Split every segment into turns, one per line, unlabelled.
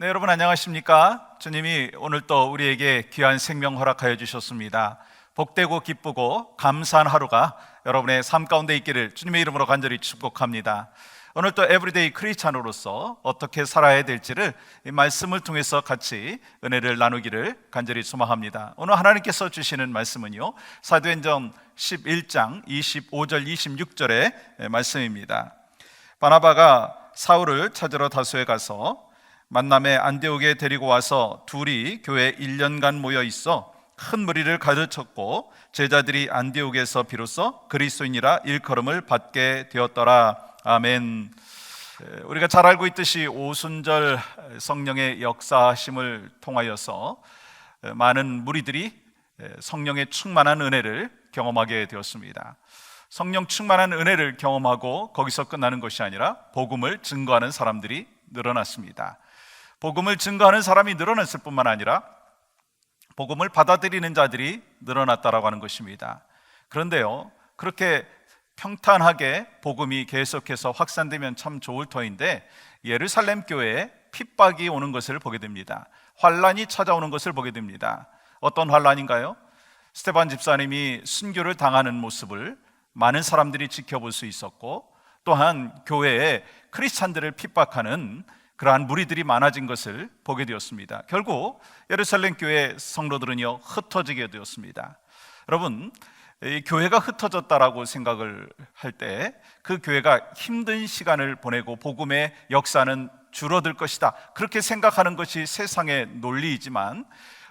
네, 여러분 안녕하십니까? 주님이 오늘 또 우리에게 귀한 생명 허락하여 주셨습니다. 복되고 기쁘고 감사한 하루가 여러분의 삶 가운데 있기를 주님의 이름으로 간절히 축복합니다. 오늘 또 에브리데이 크리스찬으로서 어떻게 살아야 될지를 이 말씀을 통해서 같이 은혜를 나누기를 간절히 소망합니다. 오늘 하나님께서 주시는 말씀은요. 사도행전 11장 25절 26절의 말씀입니다. 바나바가 사울을 찾으러 다소에 가서 만남에 안디옥에 데리고 와서 둘이 교회 1년간 모여 있어 큰 무리를 가르쳤고 제자들이 안디옥에서 비로소 그리스도인이라 일컬음을 받게 되었더라. 아멘. 에, 우리가 잘 알고 있듯이 오순절 성령의 역사심을 통하여서 에, 많은 무리들이 에, 성령의 충만한 은혜를 경험하게 되었습니다. 성령 충만한 은혜를 경험하고 거기서 끝나는 것이 아니라 복음을 증거하는 사람들이 늘어났습니다. 복음을 증거하는 사람이 늘어났을 뿐만 아니라 복음을 받아들이는 자들이 늘어났다라고 하는 것입니다. 그런데요, 그렇게 평탄하게 복음이 계속해서 확산되면 참 좋을 터인데 예루살렘 교회에 핍박이 오는 것을 보게 됩니다. 환란이 찾아오는 것을 보게 됩니다. 어떤 환란인가요? 스테반 집사님이 순교를 당하는 모습을 많은 사람들이 지켜볼 수 있었고 또한 교회에 크리스찬들을 핍박하는 그러한 무리들이 많아진 것을 보게 되었습니다. 결국 예루살렘 교회 성도들은요 흩어지게 되었습니다. 여러분, 이 교회가 흩어졌다라고 생각을 할 때 그 교회가 힘든 시간을 보내고 복음의 역사는 줄어들 것이다. 그렇게 생각하는 것이 세상의 논리이지만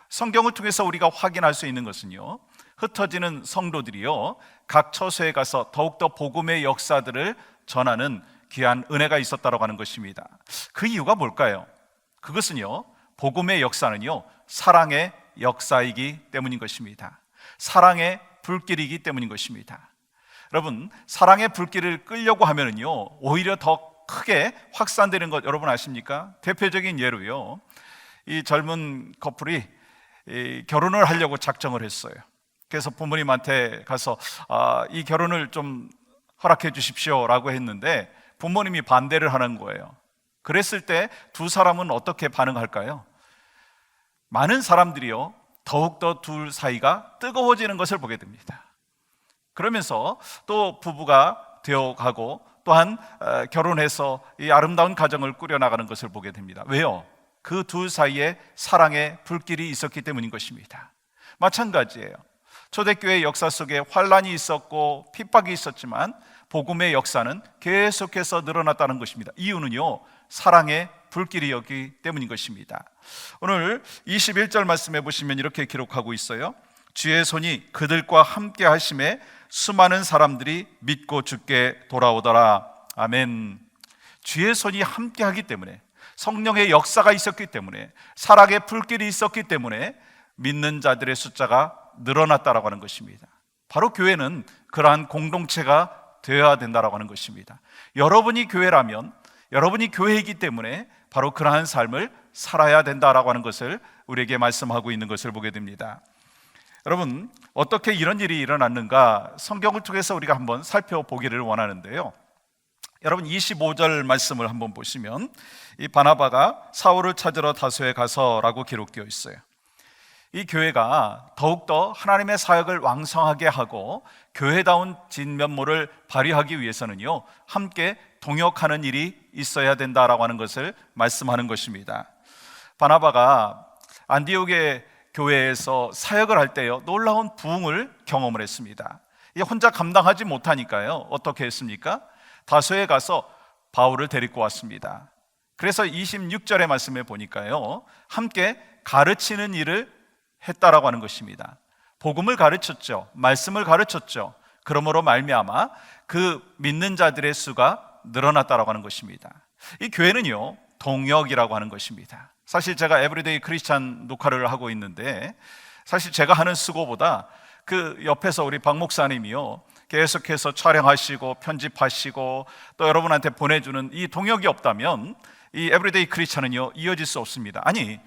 성경을 통해서 우리가 확인할 수 있는 것은요. 흩어지는 성도들이요. 각 처소에 가서 더욱더 복음의 역사들을 전하는 귀한 은혜가 있었다고 하는 것입니다. 그 이유가 뭘까요? 그것은요. 복음의 역사는요. 사랑의 역사이기 때문인 것입니다. 사랑의 불길이기 때문인 것입니다. 여러분, 사랑의 불길을 끌려고 하면은요. 오히려 더 크게 확산되는 것 여러분 아십니까? 대표적인 예로요. 이 젊은 커플이 이 결혼을 하려고 작정을 했어요. 그래서 부모님한테 가서 아, 이 결혼을 좀 허락해 주십시오라고 했는데 부모님이 반대를 하는 거예요. 그랬을 때 두 사람은 어떻게 반응할까요? 많은 사람들이요, 더욱더 둘 사이가 뜨거워지는 것을 보게 됩니다. 그러면서 또 부부가 되어 가고 또한 어, 결혼해서 이 아름다운 가정을 꾸려나가는 것을 보게 됩니다. 왜요? 그 둘 사이에 사랑의 불길이 있었기 때문인 것입니다. 마찬가지예요. 초대교회 역사 속에 환란이 있었고 핍박이 있었지만 복음의 역사는 계속해서 늘어났다는 것입니다. 이유는요, 사랑의 불길이었기 때문인 것입니다. 오늘 21절 말씀해 보시면 이렇게 기록하고 있어요. 주의 손이 그들과 함께 하심에 수많은 사람들이 믿고 죽게 돌아오더라. 아멘. 주의 손이 함께 하기 때문에 성령의 역사가 있었기 때문에 사랑의 불길이 있었기 때문에 믿는 자들의 숫자가 늘어났다라고 하는 것입니다. 바로 교회는 그러한 공동체가 되어야 된다라고 하는 것입니다. 여러분이 교회라면 여러분이 교회이기 때문에 바로 그러한 삶을 살아야 된다라고 하는 것을 우리에게 말씀하고 있는 것을 보게 됩니다. 여러분, 어떻게 이런 일이 일어났는가 성경을 통해서 우리가 한번 살펴보기를 원하는데요. 여러분 25절 말씀을 한번 보시면 이 바나바가 사울을 찾으러 다소에 가서라고 기록되어 있어요. 이 교회가 더욱더 하나님의 사역을 왕성하게 하고 교회다운 진면모를 발휘하기 위해서는요, 함께 동역하는 일이 있어야 된다라고 하는 것을 말씀하는 것입니다. 바나바가 안디옥의 교회에서 사역을 할 때요, 놀라운 부흥을 경험을 했습니다. 이 혼자 감당하지 못하니까요, 어떻게 했습니까? 다소에 가서 바울을 데리고 왔습니다. 그래서 26절의 말씀에 보니까요, 함께 가르치는 일을 했다라고 하는 것입니다. 복음을 가르쳤죠. 말씀을 가르쳤죠. 그러므로 말미암아 그 믿는 자들의 수가 늘어났다라고 하는 것입니다. 이 교회는요, 동역이라고 하는 것입니다. 사실 제가 에브리데이 크리스찬 녹화를 하고 있는데 사실 제가 하는 수고보다 그 옆에서 우리 박 목사님이요. 계속해서 촬영하시고 편집하시고 또 여러분한테 보내주는 이 동역이 없다면 이 에브리데이 크리스찬은요 이어질 수 없습니다. 아니 이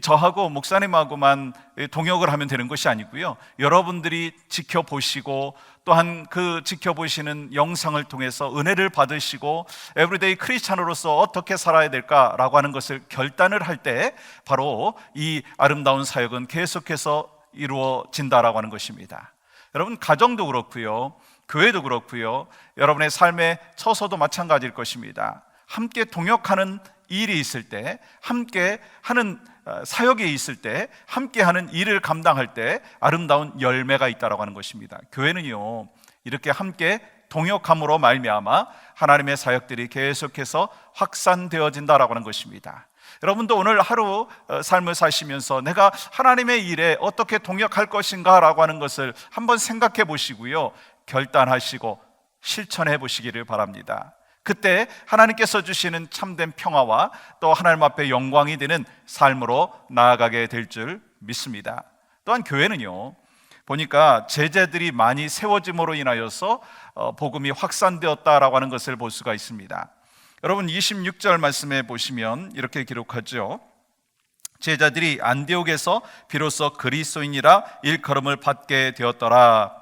저하고 목사님하고만 동역을 하면 되는 것이 아니고요. 여러분들이 지켜보시고 또한 그 지켜보시는 영상을 통해서 은혜를 받으시고 에브리데이 크리스찬으로서 어떻게 살아야 될까라고 하는 것을 결단을 할 때 바로 이 아름다운 사역은 계속해서 이루어진다라고 하는 것입니다. 여러분 가정도 그렇고요. 교회도 그렇고요. 여러분의 삶에 처서도 마찬가지일 것입니다. 함께 동역하는 일이 있을 때, 함께 하는 어, 사역에 있을 때, 함께 하는 일을 감당할 때 아름다운 열매가 있다라고 하는 것입니다. 교회는요. 이렇게 함께 동역함으로 말미암아 하나님의 사역들이 계속해서 확산되어진다라고 하는 것입니다. 여러분도 오늘 하루 어, 삶을 사시면서 내가 하나님의 일에 어떻게 동역할 것인가라고 하는 것을 한번 생각해 보시고요. 결단하시고 실천해 보시기를 바랍니다. 그때 하나님께서 주시는 참된 평화와 또 하나님 앞에 영광이 되는 삶으로 나아가게 될 줄 믿습니다. 또한 교회는요, 보니까 제자들이 많이 세워짐으로 인하여서 어, 복음이 확산되었다라고 하는 것을 볼 수가 있습니다. 여러분 26절 말씀에 보시면 이렇게 기록하죠. 제자들이 안디옥에서 비로소 그리스도인이라 일컬음을 받게 되었더라.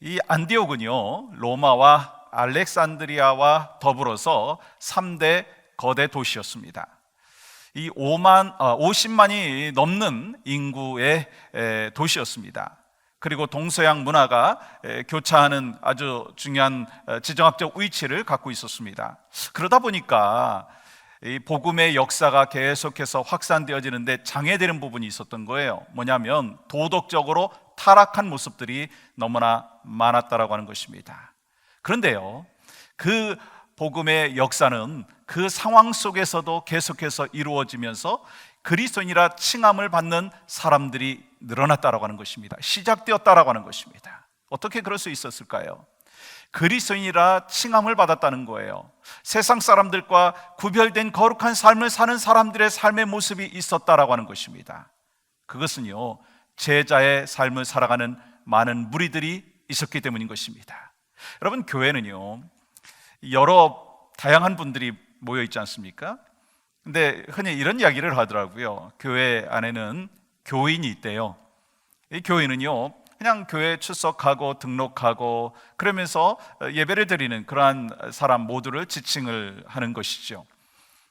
이 안디옥은요 로마와 알렉산드리아와 더불어서 3대 거대 도시였습니다. 이 5만, 50만이 넘는 인구의 도시였습니다. 그리고 동서양 문화가 교차하는 아주 중요한 지정학적 위치를 갖고 있었습니다. 그러다 보니까 이 복음의 역사가 계속해서 확산되어지는데 장애되는 부분이 있었던 거예요. 뭐냐면 도덕적으로 타락한 모습들이 너무나 많았다라고 하는 것입니다. 그런데요, 그 복음의 역사는 그 상황 속에서도 계속해서 이루어지면서 그리스도인이라 칭함을 받는 사람들이 늘어났다라고 하는 것입니다. 시작되었다라고 하는 것입니다. 어떻게 그럴 수 있었을까요? 그리스도인이라 칭함을 받았다는 거예요. 세상 사람들과 구별된 거룩한 삶을 사는 사람들의 삶의 모습이 있었다라고 하는 것입니다. 그것은요, 제자의 삶을 살아가는 많은 무리들이 있었기 때문인 것입니다. 여러분, 교회는요, 여러 다양한 분들이 모여 있지 않습니까? 근데 흔히 이런 이야기를 하더라고요. 교회 안에는 교인이 있대요. 이 교인은요, 그냥 교회 출석하고 등록하고 그러면서 예배를 드리는 그러한 사람 모두를 지칭을 하는 것이죠.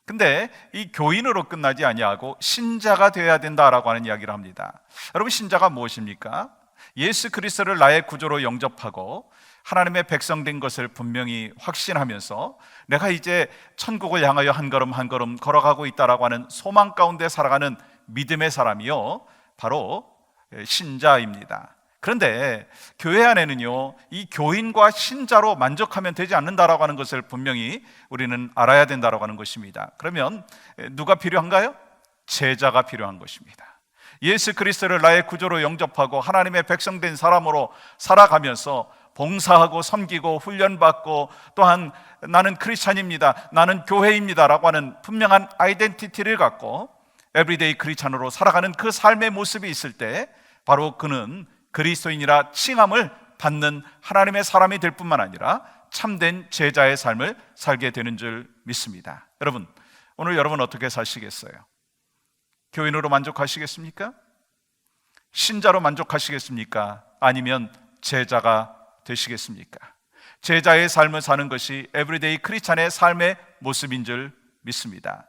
근데 이 교인으로 끝나지 아니하고 신자가 되어야 된다라고 하는 이야기를 합니다. 여러분 신자가 무엇입니까? 예수 그리스도를 나의 구조로 영접하고 하나님의 백성 된 것을 분명히 확신하면서 내가 이제 천국을 향하여 한 걸음 한 걸음 걸어가고 있다라고 하는 소망 가운데 살아가는 믿음의 사람이요 바로 신자입니다. 그런데 교회 안에는요, 이 교인과 신자로 만족하면 되지 않는다라고 하는 것을 분명히 우리는 알아야 된다라고 하는 것입니다. 그러면 누가 필요한가요? 제자가 필요한 것입니다. 예수 그리스도를 나의 구조로 영접하고 하나님의 백성된 사람으로 살아가면서 봉사하고 섬기고 훈련받고 또한 나는 크리스찬입니다. 나는 교회입니다라고 하는 분명한 아이덴티티를 갖고 에브리데이 크리스찬으로 살아가는 그 삶의 모습이 있을 때 바로 그는 그리스도인이라 칭함을 받는 하나님의 사람이 될 뿐만 아니라 참된 제자의 삶을 살게 되는 줄 믿습니다. 여러분, 오늘 여러분 어떻게 사시겠어요? 교인으로 만족하시겠습니까? 신자로 만족하시겠습니까? 아니면 제자가 되시겠습니까? 제자의 삶을 사는 것이 에브리데이 크리스찬의 삶의 모습인 줄 믿습니다.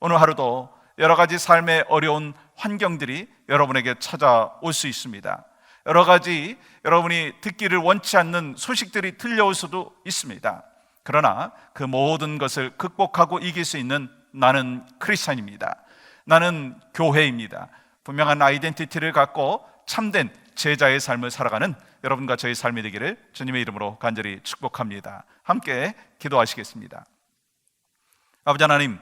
오늘 하루도 여러 가지 삶의 어려운 환경들이 여러분에게 찾아올 수 있습니다. 여러 가지 여러분이 듣기를 원치 않는 소식들이 들려올 수도 있습니다. 그러나 그 모든 것을 극복하고 이길 수 있는 나는 크리스찬입니다. 나는 교회입니다. 분명한 아이덴티티를 갖고 참된 제자의 삶을 살아가는 여러분과 저의 삶이 되기를 주님의 이름으로 간절히 축복합니다. 함께 기도하시겠습니다. 아버지 하나님,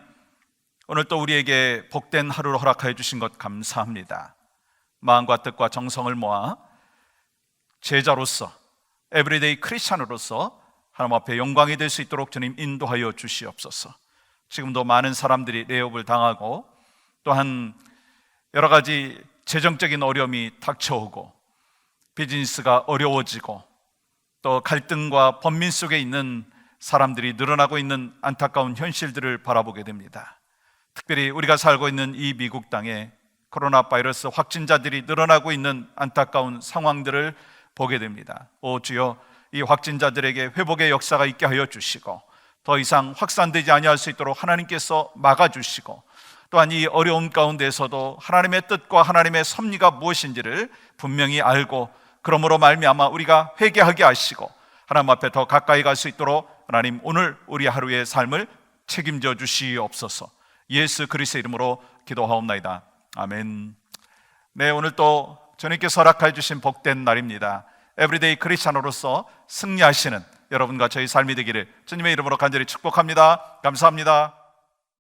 오늘 또 우리에게 복된 하루를 허락하여 주신 것 감사합니다. 마음과 뜻과 정성을 모아 제자로서 에브리데이 크리스찬으로서 하나님 앞에 영광이 될 수 있도록 주님 인도하여 주시옵소서. 지금도 많은 사람들이 레업을 당하고 또한 여러 가지 재정적인 어려움이 닥쳐오고 비즈니스가 어려워지고 또 갈등과 번민 속에 있는 사람들이 늘어나고 있는 안타까운 현실들을 바라보게 됩니다. 특별히 우리가 살고 있는 이 미국 땅에 코로나 바이러스 확진자들이 늘어나고 있는 안타까운 상황들을 보게 됩니다. 오 주여 이 확진자들에게 회복의 역사가 있게 하여 주시고 더 이상 확산되지 아니할 수 있도록 하나님께서 막아 주시고 또한 이 어려움 가운데서도 하나님의 뜻과 하나님의 섭리가 무엇인지를 분명히 알고 그러므로 말미암아 우리가 회개하게 하시고 하나님 앞에 더 가까이 갈 수 있도록 하나님 오늘 우리 하루의 삶을 책임져 주시옵소서. 예수 그리스도의 이름으로 기도하옵나이다. 아멘. 네, 오늘 또 주님께서 허락해 주신 복된 날입니다. 에브리데이 크리스찬으로서 승리하시는 여러분과 저희 삶이 되기를 주님의 이름으로 간절히 축복합니다. 감사합니다.